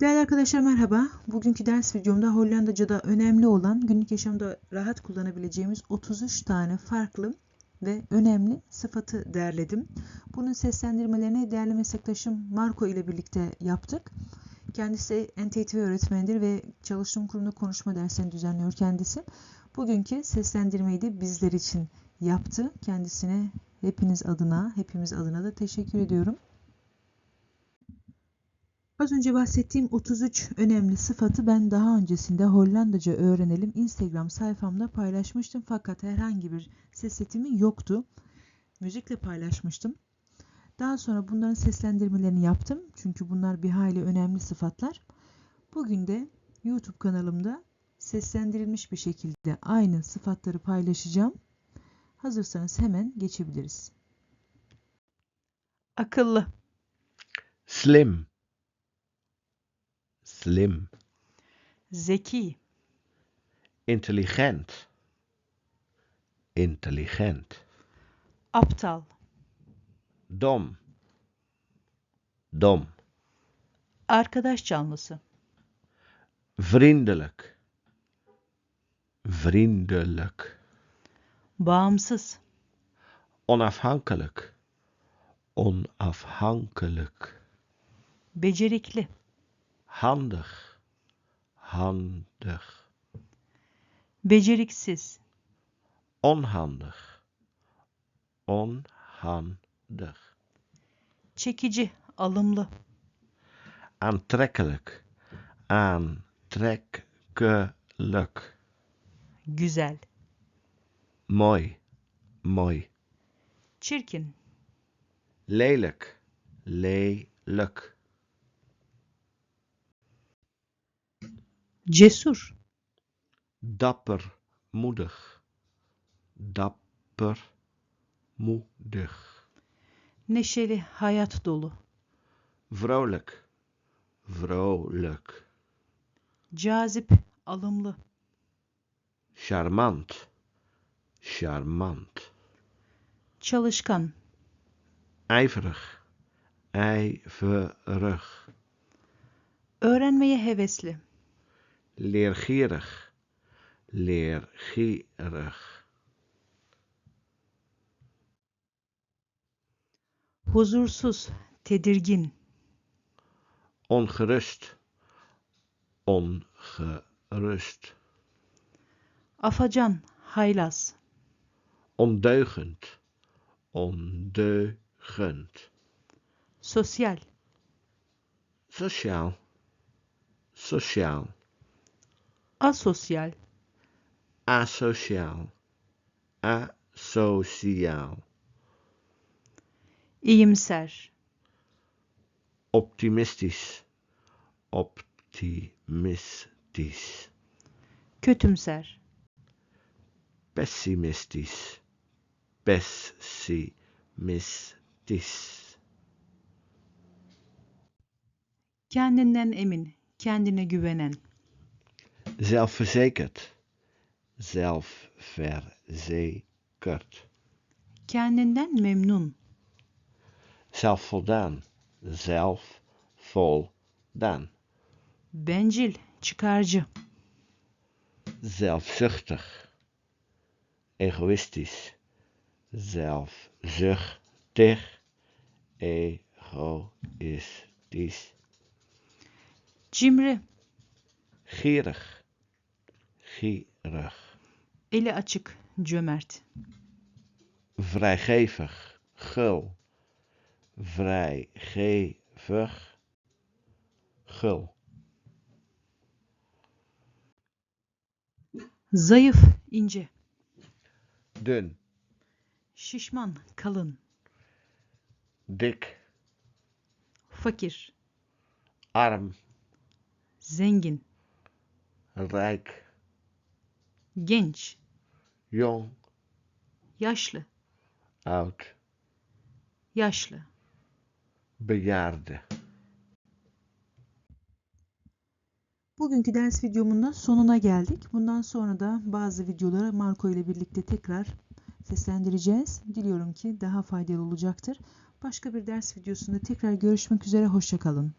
Değerli arkadaşlar merhaba. Bugünkü ders videomda Hollandaca'da önemli olan günlük yaşamda rahat kullanabileceğimiz 33 tane farklı ve önemli sıfatı derledim. Bunun seslendirmelerini değerli meslektaşım Marco ile birlikte yaptık. Kendisi NTTV öğretmenidir ve çalıştığım kurumda konuşma derslerini düzenliyor kendisi. Bugünkü seslendirmeyi de bizler için yaptı. Kendisine hepiniz adına, hepimiz adına da teşekkür ediyorum. Az önce bahsettiğim 33 önemli sıfatı ben daha öncesinde Hollandaca öğrenelim Instagram sayfamda paylaşmıştım fakat herhangi bir ses setimi yoktu. Müzikle paylaşmıştım. Daha sonra bunların seslendirmelerini yaptım. Çünkü bunlar bir hayli önemli sıfatlar. Bugün de YouTube kanalımda seslendirilmiş bir şekilde aynı sıfatları paylaşacağım. Hazırsanız hemen geçebiliriz. Akıllı, Slim. Slim. zeki, Intelligent. Intelligent. aptal, Dom. Dom. arkadaş canlısı, Vriendelijk. Vriendelijk. bağımsız, Onafhankelijk. Onafhankelijk. becerikli, Handig. Handig. beceriksiz, Onhandig. Onhandig. çekici, alımlı, Aantrekkelijk. Aantrekkelijk. güzel, Mooi. Mooi. çirkin, Lelijk. Lelijk. Cesur, Dapper. Moedig. Dapper. Moedig. neşeli, hayat dolu, Vrolijk. Vrolijk. cazip, alımlı, Charmant. Charmant. çalışkan, Ijverig. Ijverig. öğrenmeye hevesli, Leergierig. Leergierig. huzursuz, tedirgin, Ongerust. Ongerust. afacan, haylaz, Ondeugend. Ondeugend. sosyal, Sociaal. Sociaal. Asosyal, Asociaal. Asociaal. iyimser, Optimistisch. Optimistisch. kötümser, Pessimistisch. Pessimistisch. kendinden emin, kendine güvenen, Zelfverzekerd. Zelfverzekerd. kendinden memnun, Zelfvoldaan. Zelfvoldaan. bencil, çıkarcı, Zelfzuchtig. Egoïstisch. Zelfzuchtig. Egoïstisch. cimri, Gierig. Gierig. eli açık, cömert, Vrijgevig. Gul. Vrijgevig. Gul. zayıf, ince, Dun. şişman, kalın, Dik. fakir, Arm. zengin, Rijk. Genç, Jong. yaşlı, Oud. yaşlı. Bejaarde. Bugünkü ders videomun da sonuna geldik. Bundan sonra da bazı videoları Marco ile birlikte tekrar seslendireceğiz. Diliyorum ki daha faydalı olacaktır. Başka bir ders videosunda tekrar görüşmek üzere. Hoşçakalın.